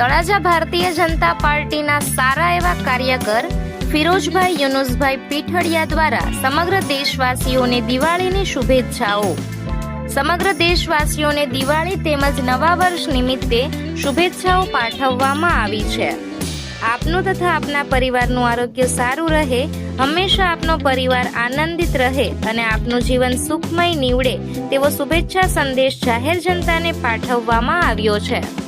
તળાજા ભારતીય જનતા પાર્ટીના સારા એવા કાર્યકર ફિરોજભાઈ યુનુસભાઈ પીઠડિયા દ્વારા સમગ્ર દેશવાસીઓને દિવાળીની શુભેચ્છાઓ. સમગ્ર દેશવાસીઓને દિવાળી તેમજ નવા વર્ષ નિમિત્તે શુભેચ્છાઓ પાઠવવામાં આવી છે. આપનું તથા આપના પરિવારનું આરોગ્ય સારું રહે, હંમેશા આપનો પરિવાર આનંદિત રહે અને આપનું જીવન સુખમય નીવડે તેવો શુભેચ્છા સંદેશ જાહેર જનતાને પાઠવવામાં આવ્યો છે.